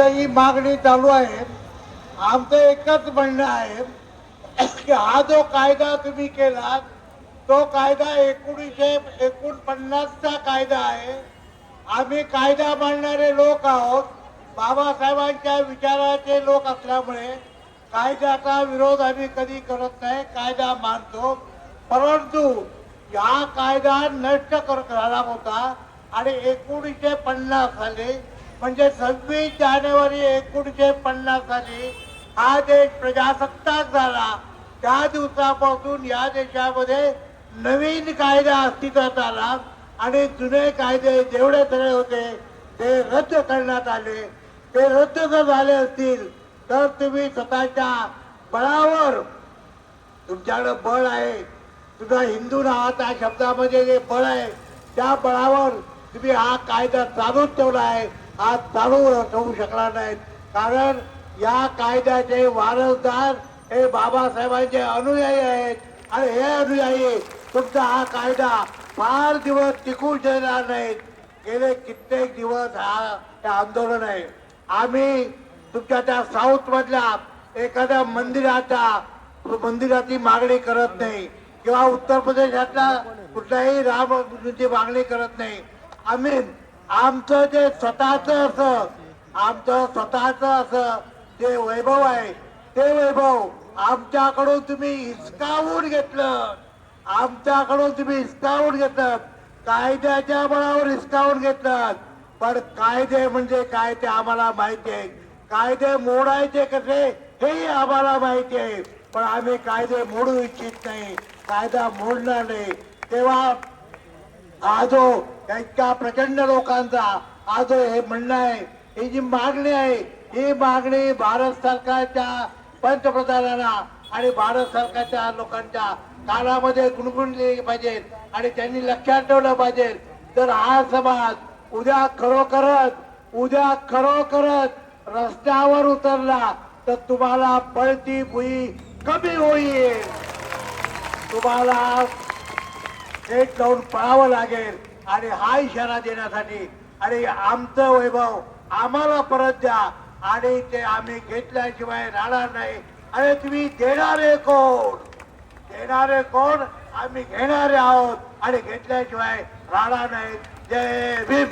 ही मागणी चालू आहे. आमचं एकच म्हणणं आहे की हा जो कायदा तुम्ही केला तो कायदा एकोणीसशे एकोणपन्नासचा कायदा आहे. आम्ही कायदा मांडणारे लोक आहोत. बाबासाहेबांच्या विचाराचे लोक असल्यामुळे कायद्याचा विरोध आम्ही कधी करत नाही कायदा मानतो. परंतु हा कायदा नष्ट कर झाला होता आणि एकोणीसशे पन्नास साली म्हणजे सव्वीस जानेवारी एकोणीसशे पन्नास साली हा देश प्रजासत्ताक झाला. त्या दिवसापासून या देशामध्ये नवीन कायदा अस्तित्वात आला आणि जुने कायदे जेवढे सगळे होते ते रद्द करण्यात आले. ते रद्द जर झाले असतील तर तुम्ही स्वतःच्या बळावर तुमच्याकडे बळ आहे. तुझा हिंदू नावाच्या शब्दामध्ये जे बळ आहे त्या बळावर तुम्ही हा कायदा चालूच ठेवला आहे. हा चालू ठेवू शकला नाहीत. कारण या कायद्याचे वारसदार हे बाबासाहेबांचे अनुयायी आहेत. आणि हे अनुयायी तुमचा हा कायदा फार दिवस टिकू देणार नाहीत. गेले कित्येक दिवस हा हे आंदोलन आहे. आम्ही तुमच्या त्या साऊथमधल्या एखाद्या मंदिराच्या मंदिराची मागणी करत नाही. किंवा उत्तर प्रदेशातल्या कुठल्याही रामची मागणी करत नाही. आम्ही आमचं जे स्वतःच असं आमचं स्वतःच असं जे वैभव आहे ते वैभव आमच्याकडून तुम्ही हिसकावून घेतलं. आमच्याकडून तुम्ही हिसकावून घेतलं. कायद्याच्या बळावर हिसकावून घेतलं. पण कायदे म्हणजे काय ते आम्हाला माहिती आहे. कायदे मोडायचे कसे हेही आम्हाला माहिती आहे. पण आम्ही कायदे मोडू इच्छित नाही. कायदा मोडणार नाही. तेव्हा हा जो इतका प्रचंड लोकांचा हा जो हे म्हणणं आहे ही जी मागणी आहे ही मागणी भारत सरकारच्या पंतप्रधानांना आणि भारत सरकारच्या लोकांच्या कानामध्ये गुणगुणली पाहिजे आणि त्यांनी लक्षात ठेवलं पाहिजे. तर हा समाज उद्या खरोखरच उद्या खरोखरच रस्त्यावर उतरला तर तुम्हाला पळती भुई कमी होईल. तुम्हाला थेट जाऊन पळावं लागेल आणि हा इशारा देण्यासाठी. आणि आमचं वैभव आम्हाला परत द्या. आणि ते आम्ही घेतल्याशिवाय राहणार नाही. अरे तुम्ही देणारे कोण? देणारे कोण? आम्ही घेणारे आहोत. आणि घेतल्याशिवाय राहणार नाही जय भीम.